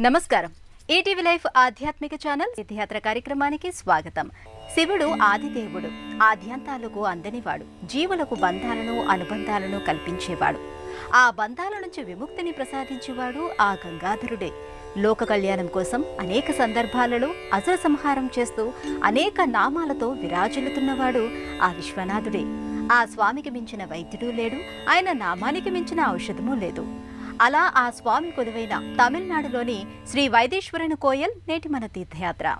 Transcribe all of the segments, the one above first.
నమస్కారం. ETV life ఆధ్యాత్మిక channel తీర్థయాత్ర కార్యక్రమానికి స్వాగతం. శివుడు ఆదిదేవుడు ఆధ్యాంతాలకు అందనివాడు జీవులకు బంధాలను అనుబంధాలను కల్పించేవాడు. ఆ బంధాల నుంచి విముక్తిని ప్రసాదించేవాడు ఆ గంగాధరుడే. లోక కళ్యాణం కోసం అనేక సందర్భాలలో అసుర సంహారం చేస్తూ అనేక నామాలతో విరాజిల్లుతున్నవాడు ఆ విశ్వనాథుడే. ఆ స్వామికి మించిన వైద్యుడు లేడు ఆయన నామానికి మించిన ఔషధము లేదు. అలా ఆ స్వామి కొలువైన తమిళనాడులోని శ్రీ వైదేశ్వరుని కోయల్ నేటి మన తీర్థయాత్ర.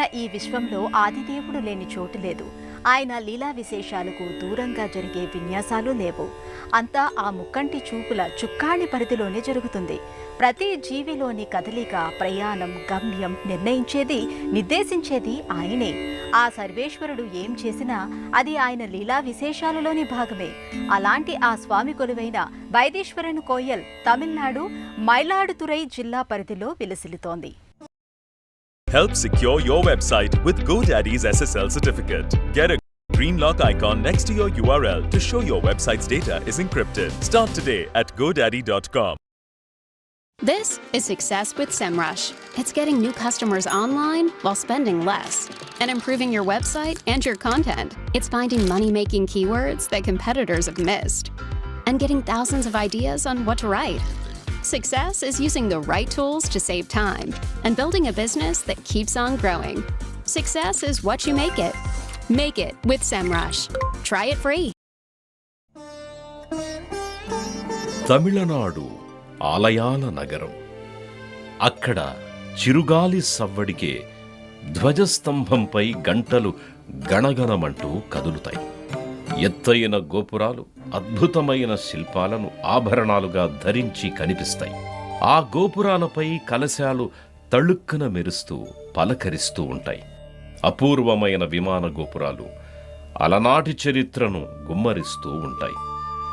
అనంతమైన ఈ విశ్వంలో ఆదిదేవుడు లేని చోటు లేదు. ఆయన లీలా విశేషాలకు దూరంగా జరిగే విన్యాసాలు లేవు. అంతా ఆ ముక్కంటి చూపుల చుక్కాణి పరిధిలోనే జరుగుతుంది. ప్రతి జీవిలోని కదలిక ప్రయాణం గమ్యం నిర్ణయించేది నిర్దేశించేది ఆయనే. ఆ సర్వేశ్వరుడు ఏం చేసినా అది ఆయన లీలా విశేషాలలోని భాగమే. అలాంటి ఆ స్వామి కొలువైన వైదేశ్వరన్ కోయల్ తమిళనాడు మైలాడుతురై జిల్లా పరిధిలో విలసిల్లుతోంది. Help secure your website with GoDaddy's SSL certificate. Get a green lock icon next to your URL to show your website's data is encrypted. Start today at godaddy.com. This is Success with SEMrush. It's getting new customers online while spending less and improving your website and your content. It's finding money making keywords that competitors have missed and getting thousands of ideas on what to write. Success is using the right tools to save time and building a business that keeps on growing. Success is what you make it. Make it with SEMrush. Try it free. Tamil Nadu ఆలయాల నగరం అక్కడ చిరుగాలి సవ్వడికే ధ్వజస్తంభంపై గంటలు గణగణమంటూ కదులుతాయి ఎత్తైన గోపురాలు అద్భుతమైన శిల్పాలను ఆభరణాలుగా ధరించి కనిపిస్తాయి. ఆ గోపురాలపై కలశాలు తళుక్కన మెరుస్తూ పలకరిస్తూ ఉంటాయి. అపూర్వమైన విమాన గోపురాలు అలనాటి చరిత్రను గుమ్మరిస్తూ ఉంటాయి.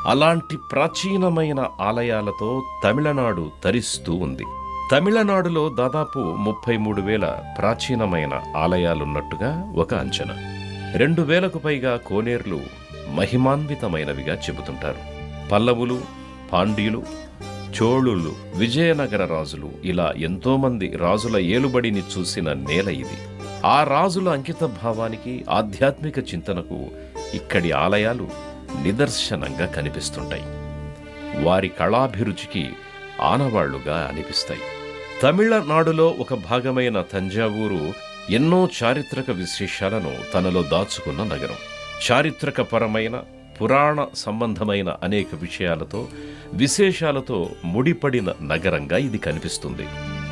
అలాంటి ప్రాచీనమైన ఆలయాలతో తమిళనాడు తరిస్తూ ఉంది. తమిళనాడులో దాదాపు ముప్పై మూడు వేల ప్రాచీనమైన ఆలయాలున్నట్టుగా ఒక అంచనా. రెండు వేలకు పైగా కోనేర్లు మహిమాన్వితమైనవిగా చెబుతుంటారు. పల్లవులు పాండ్యులు చోళులు విజయనగర రాజులు ఇలా ఎంతోమంది రాజుల ఏలుబడిని చూసిన నేల ఇది. ఆ రాజుల అంకిత భావానికి ఆధ్యాత్మిక చింతనకు ఇక్కడి ఆలయాలు నిదర్శనంగా కనిపిస్తుంటాయి. వారి కళాభిరుచికి ఆనవాళ్ళుగా అనిపిస్తాయి. తమిళనాడులో ఒక భాగమైన తంజావూరు ఎన్నో చారిత్రక విశేషాలను తనలో దాచుకున్న నగరం. చారిత్రకపరమైన పురాణ సంబంధమైన అనేక విషయాలతో విశేషాలతో ముడిపడిన నగరంగా ఇది కనిపిస్తుంది.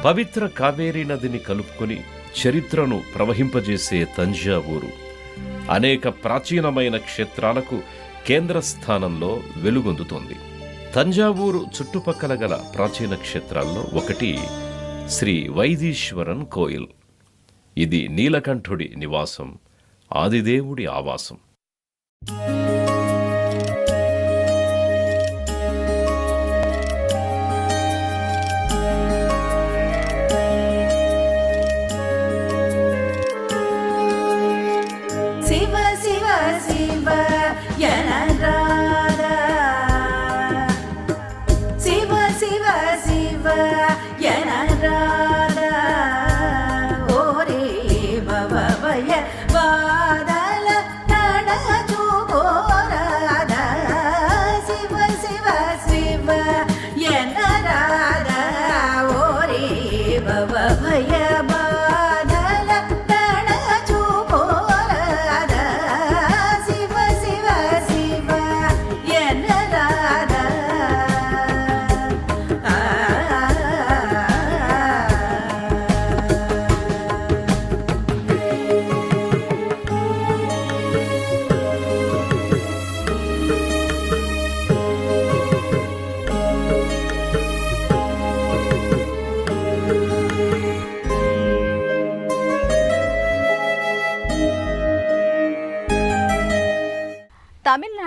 పవిత్ర కావేరీ నదిని కలుపుకొని చరిత్రను ప్రవహింపజేసే తంజావూరు. అనేక ప్రాచీనమైన క్షేత్రాలకు కేంద్ర స్థానంలో వెలుగొందుతోంది. తంజావూరు చుట్టుపక్కల గల ప్రాచీన క్షేత్రాల్లో ఒకటి శ్రీ వైదీశ్వరన్ కోయిల్. ఇది నీలకంఠుడి నివాసం ఆదిదేవుడి ఆవాసం. శివ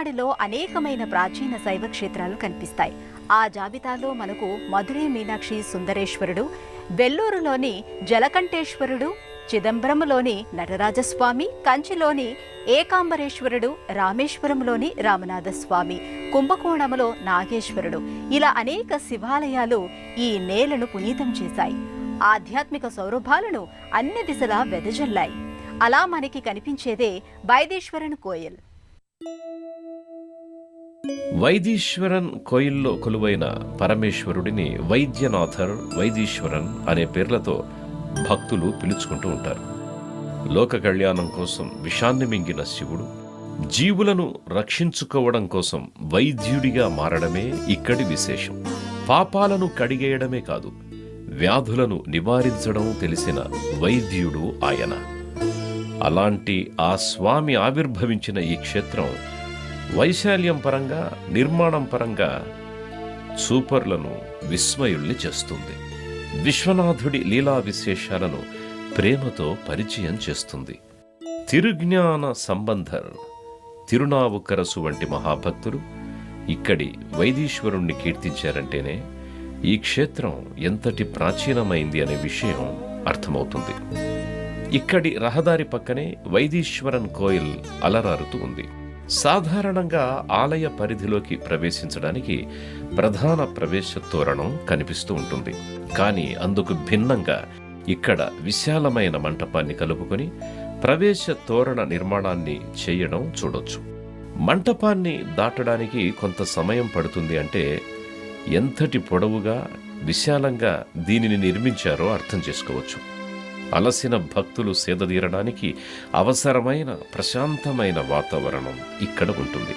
తమిళనాడులో అనేకమైన ప్రాచీన శైవ క్షేత్రాలు కనిపిస్తాయి. ఆ జాబితాలో మనకు మధురై మీనాక్షి సుందరేశ్వరుడు వెల్లూరులోని జలకంఠేశ్వరుడు చిదంబరంలోని నటరాజస్వామి కంచిలోని ఏకాంబరేశ్వరుడు రామేశ్వరంలోని రామనాథస్వామి కుంభకోణంలో నాగేశ్వరుడు ఇలా అనేక శివాలయాలు ఈ నేలను పునీతం చేశాయి. ఆధ్యాత్మిక సౌరభాలను అన్ని దిశలా వెదజల్లాయి. అలా మనకి కనిపించేదే వైదేశ్వరన్ కోయల్. వైదీశ్వరన్ కోయిల్లో కొలువైన పరమేశ్వరుడిని వైద్యనాథర్ వైదీశ్వరన్ అనే పేర్లతో భక్తులు పిలుచుకుంటూ ఉంటారు. లోక కళ్యాణం కోసం విషాన్ని మింగిన శివుడు జీవులను రక్షించుకోవడం కోసం వైద్యుడిగా మారడమే ఇక్కడి విశేషం. పాపాలను కడిగేయడమే కాదు వ్యాధులను నివారించడం తెలిసిన వైద్యుడు ఆయన. అలాంటి ఆ స్వామి ఆవిర్భవించిన ఈ క్షేత్రం వైశాల్యం పరంగా నిర్మాణం పరంగా సూపర్లను విస్మయుల్ని చేస్తుంది. విశ్వనాథుడి లీలా విశేషాలను ప్రేమతో పరిచయం చేస్తుంది. తిరుజ్ఞాన సంబంధర్ తిరునావుకరసు వంటి మహాభక్తులు ఇక్కడి వైదీశ్వరుణ్ణి కీర్తించారంటేనే ఈ క్షేత్రం ఎంతటి ప్రాచీనమైంది అనే విషయం అర్థమవుతుంది. ఇక్కడి రహదారి పక్కనే వైదీశ్వరన్ కోయిల్ అలరారుతూ ఉంది. సాధారణంగా ఆలయ పరిధిలోకి ప్రవేశించడానికి ప్రధాన ప్రవేశ తోరణం కనిపిస్తూ ఉంటుంది. కానీ అందుకు భిన్నంగా ఇక్కడ విశాలమైన మంటపాన్ని కలుపుకొని ప్రవేశ తోరణ నిర్మాణాన్ని చేయడం చూడొచ్చు. మంటపాన్ని దాటడానికి కొంత సమయం పడుతుంది అంటే ఎంతటి పొడవుగా విశాలంగా దీనిని నిర్మించారో అర్థం చేసుకోవచ్చు. అలసిన భక్తులు సేదదీరడానికి అవసరమైన ప్రశాంతమైన వాతావరణం ఇక్కడ ఉంటుంది.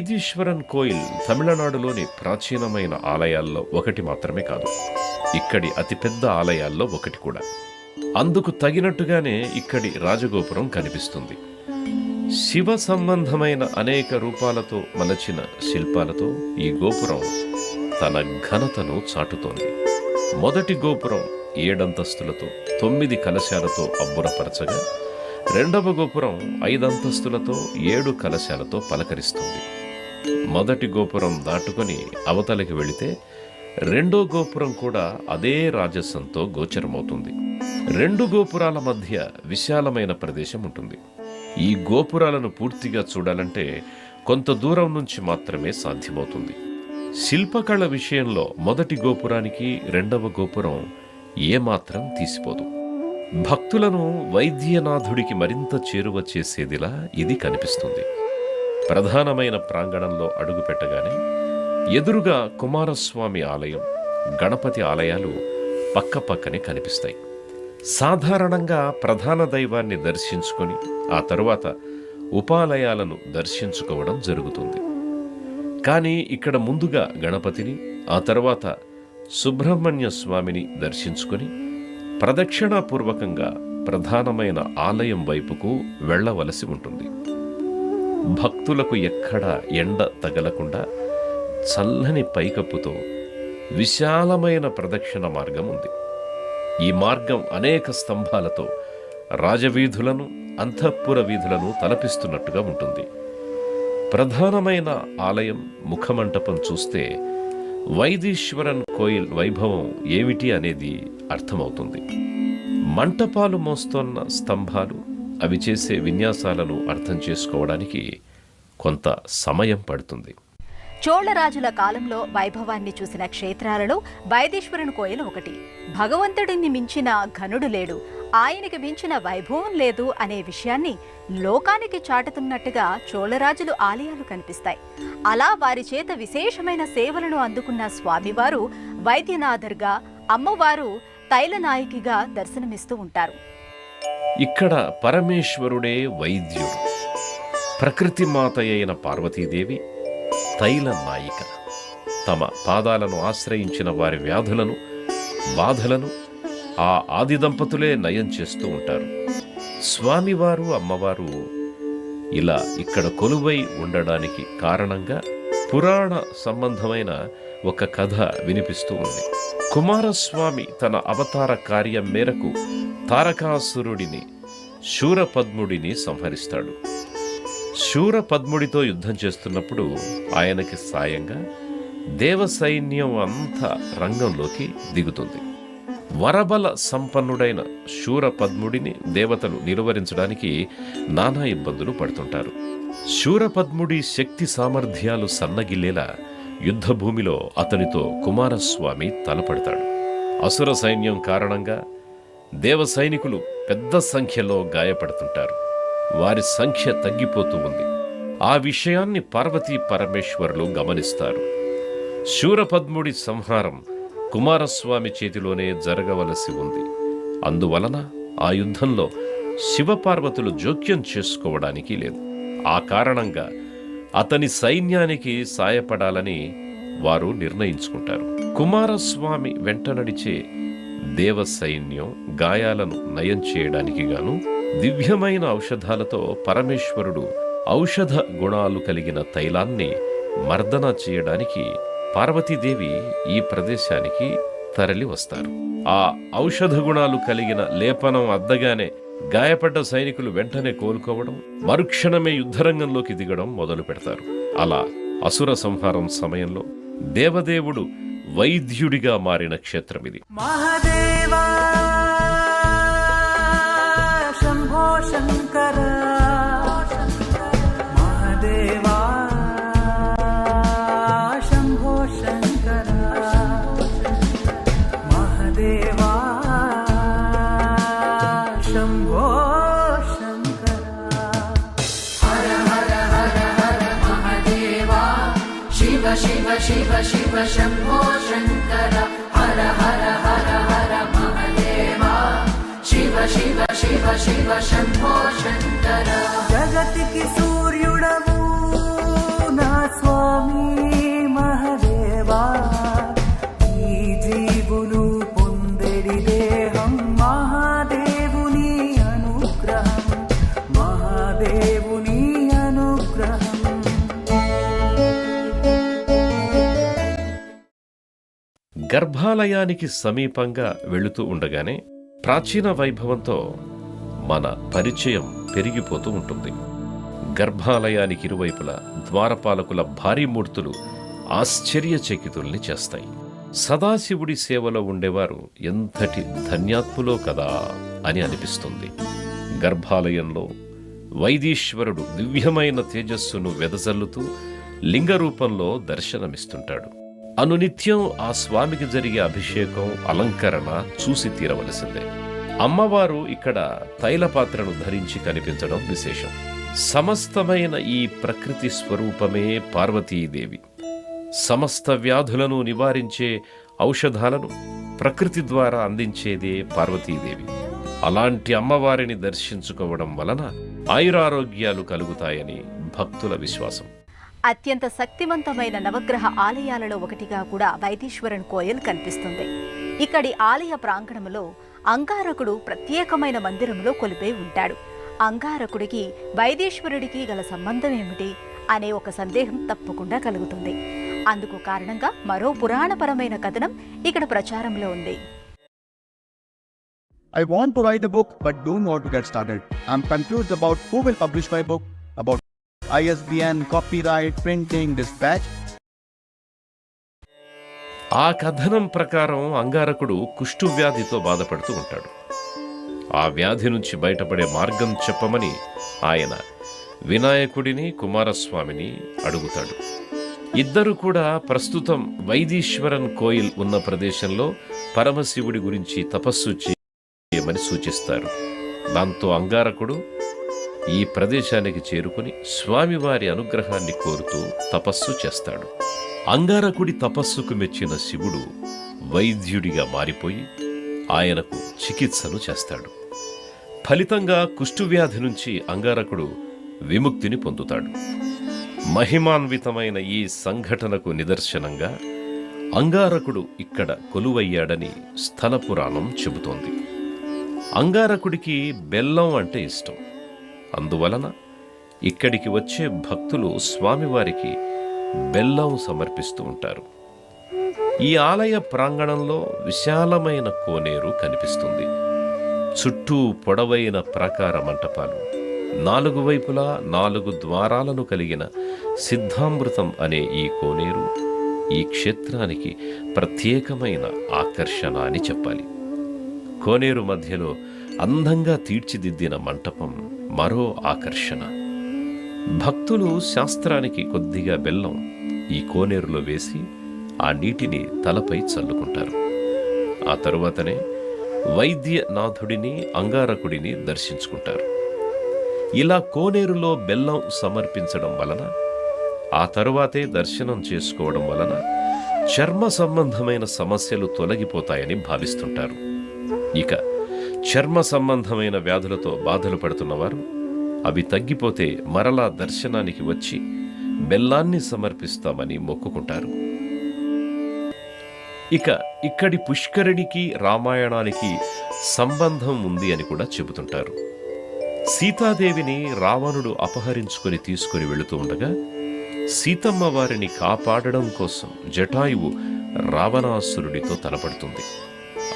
వైదీశ్వరన్ కోయిల్ తమిళనాడులోని ప్రాచీనమైన ఆలయాల్లో ఒకటి మాత్రమే కాదు. ఇక్కడి అతిపెద్ద ఆలయాల్లో ఒకటి కూడా. అందుకు తగినట్టుగానే ఇక్కడి రాజగోపురం కనిపిస్తుంది. శివ సంబంధమైన అనేక రూపాలతో మలచిన శిల్పాలతో ఈ గోపురం తన ఘనతను చాటుతోంది. మొదటి గోపురం ఏడంతస్తులతో తొమ్మిది కలశాలతో అబ్బురపరచగా రెండవ గోపురం ఐదంతస్తులతో ఏడు కలశాలతో పలకరిస్తుంది. మొదటి గోపురం దాటుకొని అవతలకి వెళితే రెండో గోపురం కూడా అదే రాజసంతో గోచరమవుతుంది. రెండు గోపురాల మధ్య విశాలమైన ప్రదేశం ఉంటుంది. ఈ గోపురాలను పూర్తిగా చూడాలంటే కొంత దూరం నుంచి మాత్రమే సాధ్యమవుతుంది. శిల్పకళ విషయంలో మొదటి గోపురానికి రెండవ గోపురం ఏమాత్రం తీసిపోదు. భక్తులను వైద్యనాథుడికి మరింత చేరువ చేసేదిలా ఇది కనిపిస్తుంది. ప్రధానమైన ప్రాంగణంలో అడుగుపెట్టగానే ఎదురుగా కుమారస్వామి ఆలయం గణపతి ఆలయాలు పక్కపక్కనే కనిపిస్తాయి. సాధారణంగా ప్రధాన దైవాన్ని దర్శించుకొని ఆ తరువాత ఉపాలయాలను దర్శించుకోవడం జరుగుతుంది. కానీ ఇక్కడ ముందుగా గణపతిని ఆ తర్వాత సుబ్రహ్మణ్య స్వామిని దర్శించుకొని ప్రదక్షిణాపూర్వకంగా ప్రధానమైన ఆలయం వైపుకు వెళ్ళవలసి ఉంటుంది. భక్తులకు ఎక్కడ ఎండ తగలకుండా చల్లని పైకప్పుతో విశాలమైన ప్రదక్షిణ మార్గం ఉంది. ఈ మార్గం అనేక స్తంభాలతో రాజవీధులను అంతఃపుర వీధులను తలపిస్తున్నట్టుగా ఉంటుంది. ప్రధానమైన ఆలయం ముఖమంటపం చూస్తే వైదీశ్వరన్ కోయిల్ వైభవం ఏమిటి అనేది అర్థమవుతుంది. మంటపాలు మోస్తోన్న స్తంభాలు అవి చేసే విన్యాసాలను అర్థం చేసుకోవడానికి కొంత సమయం పడుతుంది. చోళరాజుల కాలంలో వైభవాన్ని చూసిన క్షేత్రాలలో వైదీశ్వరుని కోయలు ఒకటి. భగవంతుడిని మించిన ఘనుడు లేడు. ఆయనకి మించిన వైభవం లేదు అనే విషయాన్ని లోకానికి చాటుతున్నట్టుగా చోళరాజులు ఆలయాలు కనిపిస్తాయి. అలా వారి చేత విశేషమైన సేవలను అందుకున్న స్వామివారు వైద్యనాథర్గా అమ్మవారు తైలనాయకిగా దర్శనమిస్తూ ఉంటారు. ఇక్కడ పరమేశ్వరుడే వైద్యుడు ప్రకృతి మాత అయిన పార్వతీదేవి తైల నాయిక. తమ పాదాలను ఆశ్రయించిన వారి వ్యాధులను బాధలను ఆ ఆది దంపతులే నయం చేస్తూ ఉంటారు. స్వామివారు అమ్మవారు ఇలా ఇక్కడ కొలువై ఉండడానికి కారణంగా పురాణ సంబంధమైన ఒక కథ వినిపిస్తూ ఉంది. కుమారస్వామి తన అవతార కార్యం మేరకు తారకాసురుడిని శూరపద్ముడిని సంహరిస్తాడు. శూరపద్ముడితో యుద్ధం చేస్తున్నప్పుడు ఆయనకి సాయంగా దేవ సైన్యం అంతా రంగంలోకి దిగుతుంది. వరబల సంపన్నుడైన శూరపద్ముడిని దేవతలు నిలువరించడానికి నానా ఇబ్బందులు పడుతుంటారు. శూరపద్ముడి శక్తి సామర్థ్యాలు సన్నగిల్లేలా యుద్ధభూమిలో అతనితో కుమారస్వామి తలపడతాడు. అసుర సైన్యం కారణంగా దేవ సైనికులు పెద్ద సంఖ్యలో గాయపడుతుంటారు. వారి సంఖ్య తగ్గిపోతూ ఉంది. ఆ విషయాన్ని పార్వతీ పరమేశ్వరులు గమనిస్తారు. శూరపద్ముడి సంహారం కుమారస్వామి చేతిలోనే జరగవలసి ఉంది. అందువలన ఆ యుద్ధంలో శివపార్వతులు జోక్యం చేసుకోవడానికి లేదు. ఆ కారణంగా అతని సైన్యానికి సాయపడాలని వారు నిర్ణయించుకుంటారు. కుమారస్వామి వెంట నడిచే దేవ సైన్యం గాయాలను నయం చేయడానికి గాను దివ్యమైన ఔషధాలతో పరమేశ్వరుడు ఔషధ గుణాలు కలిగిన తైలాన్ని మర్దన చేయడానికి పార్వతీదేవి ఈ ప్రదేశానికి తరలి వస్తారు. ఆ ఔషధ గుణాలు కలిగిన లేపనం అద్దగానే గాయపడ్డ సైనికులు వెంటనే కోలుకోవడం మరుక్షణమే యుద్ధరంగంలోకి దిగడం మొదలు పెడతారు అలా అసుర సంహారం సమయంలో దేవదేవుడు వైద్యుడిగా మారిన క్షేత్రం ఇది. మహదేవా శంభో శంకరా शिव शिव शिव शिव शम्भो शङ्कर हर हर हर हर महदेवा शिव शिव शिव शिव शम्भो शङ्कर जगति सूर्युडवो न स्वामी महदेवा గర్భాలయానికి సమీపంగా వెళుతూ ఉండగానే ప్రాచీన వైభవంతో మన పరిచయం పెరిగిపోతూ ఉంటుంది. గర్భాలయానికి ఇరువైపులా ద్వారపాలకుల భారీ మూర్తులు ఆశ్చర్యచకితుల్ని చేస్తాయి. సదాశివుడి సేవలో ఉండేవారు ఎంతటి ధన్యాత్ములో కదా అని అనిపిస్తుంది. గర్భాలయంలో వైదీశ్వరుడు దివ్యమైన తేజస్సును వెదజల్లుతూ లింగ రూపంలో దర్శనమిస్తుంటాడు. అనునిత్యం ఆ స్వామికి జరిగే అభిషేకం అలంకరణ చూసి తీరవలసిందే. అమ్మవారు ఇక్కడ తైలపాత్రను ధరించి కనిపించడం విశేషం. సమస్తమైన ఈ ప్రకృతి స్వరూపమే పార్వతీదేవి. సమస్త వ్యాధులను నివారించే ఔషధాలను ప్రకృతి ద్వారా అందించేదే పార్వతీదేవి. అలాంటి అమ్మవారిని దర్శించుకోవడం వలన ఆయురారోగ్యాలు కలుగుతాయని భక్తుల విశ్వాసం. అత్యంత శక్తివంతమైన నవగ్రహ ఆలయాలలో ఒకటిగా కూడా వైదీశ్వరన్ కోయల్ కనిపిస్తుంది. ఇక్కడి ఆలయ ప్రాంగణంలో అంగారకుడు ప్రత్యేకమైన మందిరంలో కొలిపే ఉంటాడు. అంగారకుడికి వైదీశ్వరుడికి గల సంబంధం ఏమిటి అనే ఒక సందేహం తప్పకుండా కలుగుతుంది. అందుకు కారణంగా మరో పురాణపరమైన కథనం ఇక్కడ ప్రచారంలో ఉంది. I want to write a book but don't want to get started. I'm confused about who will publish my book, about ISBN, copyright, printing dispatch. ఆ కథనం ప్రకారం అంగారకుడు కుష్టు వ్యాధితో బాధపడుతూ ఉంటాడు. ఆ వ్యాధి నుంచి బయటపడే మార్గం చెప్పమని ఆయన వినాయకుడిని కుమారస్వామిని అడుగుతాడు. ఇద్దరు కూడా ప్రస్తుతం వైదీశ్వరన్ కోయిల్ ఉన్న ప్రదేశంలో పరమశివుడి గురించి తపస్సు చేయమని సూచిస్తారు. దాంతో అంగారకుడు ఈ ప్రదేశానికి చేరుకుని స్వామివారి అనుగ్రహాన్ని కోరుతూ తపస్సు చేస్తాడు. అంగారకుడి తపస్సుకు మెచ్చిన శివుడు వైద్యుడిగా మారిపోయి ఆయనకు చికిత్సను చేస్తాడు. ఫలితంగా కుష్ఠువ్యాధి నుంచి అంగారకుడు విముక్తిని పొందుతాడు. మహిమాన్వితమైన ఈ సంఘటనకు నిదర్శనంగా అంగారకుడు ఇక్కడ కొలువయ్యాడని స్థల పురాణం చెబుతోంది. అంగారకుడికి బెల్లం అంటే ఇష్టం. అందువలన ఇక్కడికి వచ్చే భక్తులు స్వామివారికి బెల్లం సమర్పిస్తూ ఉంటారు. ఈ ఆలయ ప్రాంగణంలో విశాలమైన కోనేరు కనిపిస్తుంది. చుట్టూ పొడవైన ప్రాకార మంటపాలు నాలుగు వైపులా నాలుగు ద్వారాలను కలిగిన సిద్ధామృతం అనే ఈ కోనేరు ఈ క్షేత్రానికి ప్రత్యేకమైన ఆకర్షణ అని చెప్పాలి. కోనేరు మధ్యలో అందంగా తీర్చిదిద్దిన మంటపం మరో ఆకర్షణ. భక్తులు శాస్త్రానికి కొద్దిగా బెల్లం ఈ కోనేరులో వేసి ఆ నీటిని తలపై చల్లుకుంటారు. ఆ తరువాతనే వైద్యనాథుడిని అంగారకుడిని దర్శించుకుంటారు. ఇలా కోనేరులో బెల్లం సమర్పించడం వలన ఆ తరువాతే దర్శనం చేసుకోవడం వలన చర్మ సంబంధమైన సమస్యలు తొలగిపోతాయని భావిస్తుంటారు. ఇక చర్మ సంబంధమైన వ్యాధులతో బాధలు పడుతున్నవారు అవి తగ్గిపోతే మరలా దర్శనానికి వచ్చి బెల్లాన్ని సమర్పిస్తామని మొక్కుకుంటారు. ఇక ఇక్కడి పుష్కరిణికి రామాయణానికి సంబంధం ఉంది అని కూడా చెబుతుంటారు. సీతాదేవిని రావణుడు అపహరించుకొని తీసుకుని వెళుతూ ఉండగా సీతమ్మ వారిని కాపాడడం కోసం జటాయువు రావణాసురుడితో తలపడుతుంది.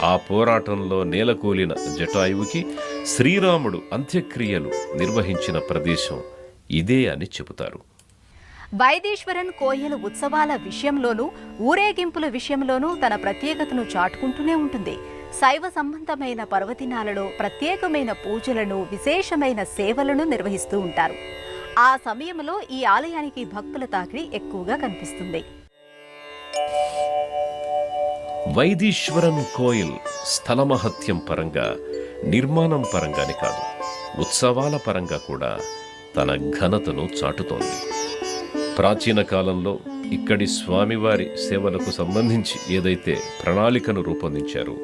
ఆ పోరాటంలో నేలకూలిన జటాయువుకి శ్రీరాముడు అంత్యక్రియలు నిర్వహించిన ప్రదేశం ఇదే అని చెబుతారు. వైదేశ్వరన్ కోయలు ఉత్సవాల విషయంలోనూ ఊరేగింపుల విషయంలోనూ తన ప్రత్యేకతను చాటుకుంటూనే ఉంటుంది. శైవ సంబంధమైన పర్వదినాలలో ప్రత్యేకమైన పూజలను విశేషమైన సేవలను నిర్వహిస్తూ ఉంటారు. ఆ సమయంలో ఈ ఆలయానికి భక్తుల తాకిడి ఎక్కువగా కనిపిస్తుంది. వైదీశ్వరన్ కోయిల్ స్థలమహత్యం పరంగా నిర్మాణం పరంగానే కాదు ఉత్సవాల పరంగా కూడా తన ఘనతను చాటుతోంది. ప్రాచీన కాలంలో ఇక్కడి స్వామివారి సేవలకు సంబంధించి ఏదైతే ప్రణాళికను రూపొందించారో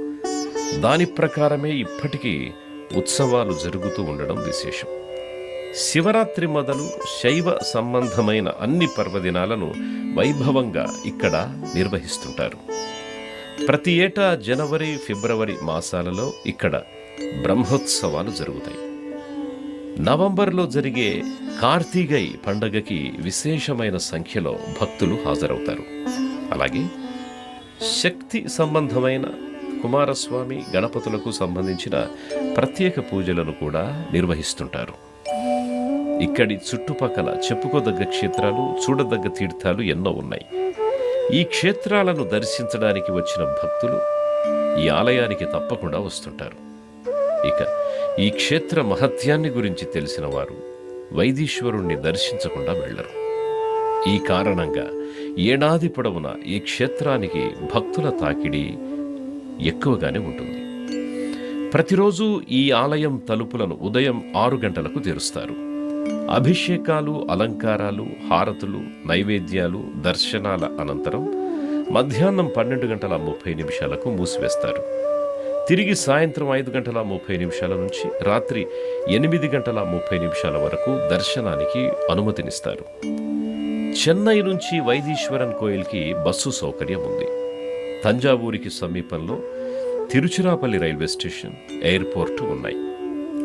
దాని ప్రకారమే ఇప్పటికీ ఉత్సవాలు జరుగుతూ ఉండడం విశేషం. శివరాత్రి మొదలు శైవ సంబంధమైన అన్ని పర్వదినాలను వైభవంగా ఇక్కడ నిర్వహిస్తుంటారు. ప్రతి ఏటా జనవరి ఫిబ్రవరి మాసాలలో ఇక్కడ బ్రహ్మోత్సవాలు జరుగుతాయి. నవంబర్లో జరిగే కార్తీగై పండగకి విశేషమైన సంఖ్యలో భక్తులు హాజరవుతారు. అలాగే శక్తి సంబంధమైన కుమారస్వామి గణపతులకు సంబంధించిన ప్రత్యేక పూజలను కూడా నిర్వహిస్తుంటారు. ఇక్కడి చుట్టుపక్కల చెప్పుకోదగ్గ క్షేత్రాలు చూడదగ్గ తీర్థాలు ఎన్నో ఉన్నాయి. ఈ క్షేత్రాలను దర్శించడానికి వచ్చిన భక్తులు ఈ ఆలయానికి తప్పకుండా వస్తుంటారు. ఇక ఈ క్షేత్ర మహత్యాన్ని గురించి తెలిసిన వారు వైదీశ్వరుణ్ణి దర్శించకుండా వెళ్ళరు. ఈ కారణంగా ఏడాది పొడవున ఈ క్షేత్రానికి భక్తుల తాకిడి ఎక్కువగానే ఉంటుంది. ప్రతిరోజు ఈ ఆలయం తలుపులను ఉదయం ఆరు గంటలకు తెరుస్తారు. అభిషేకాలు అలంకారాలు హారతులు నైవేద్యాలు దర్శనాల అనంతరం మధ్యాహ్నం పన్నెండు గంటల ముప్పై నిమిషాలకు మూసివేస్తారు. తిరిగి సాయంత్రం ఐదు గంటల ముప్పై నిమిషాల నుంచి రాత్రి ఎనిమిది గంటల ముప్పై నిమిషాల వరకు దర్శనానికి అనుమతినిస్తారు. చెన్నై నుంచి వైదీశ్వరన్ కోయిల్కి బస్సు సౌకర్యం ఉంది. తంజావూరికి సమీపంలో తిరుచిరాపల్లి రైల్వే స్టేషన్ ఎయిర్పోర్టు ఉన్నాయి.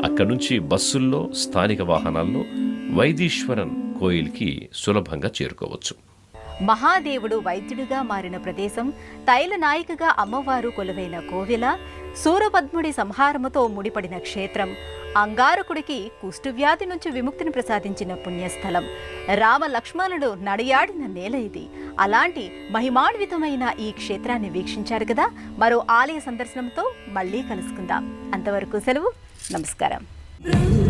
అక్కడి నుంచి బస్సుల్లో స్థానిక వాహనాల్లో వైదీశ్వరన్ కోయిల్కి సులభంగా చేరుకోవచ్చు. మహాదేవుడు వైద్యుడిగా మారిన ప్రదేశం తైల నాయికగా అమ్మవారు కొలువైన కోవెల సూరపద్ముడి సంహారముతో ముడిపడిన క్షేత్రం అంగారకుడికి కుష్ఠవ్యాధి నుంచి విముక్తిని ప్రసాదించిన పుణ్యస్థలం. రామ లక్ష్మణుడు నడియాడిన నేల ఇది. అలాంటి మహిమాన్వితమైన ఈ క్షేత్రాన్ని వీక్షించారు కదా? మరో ఆలయ సందర్శనంతో మళ్ళీ కలుసుకుందాం. అంతవరకు సెలవు. నమస్కారం బృందావనం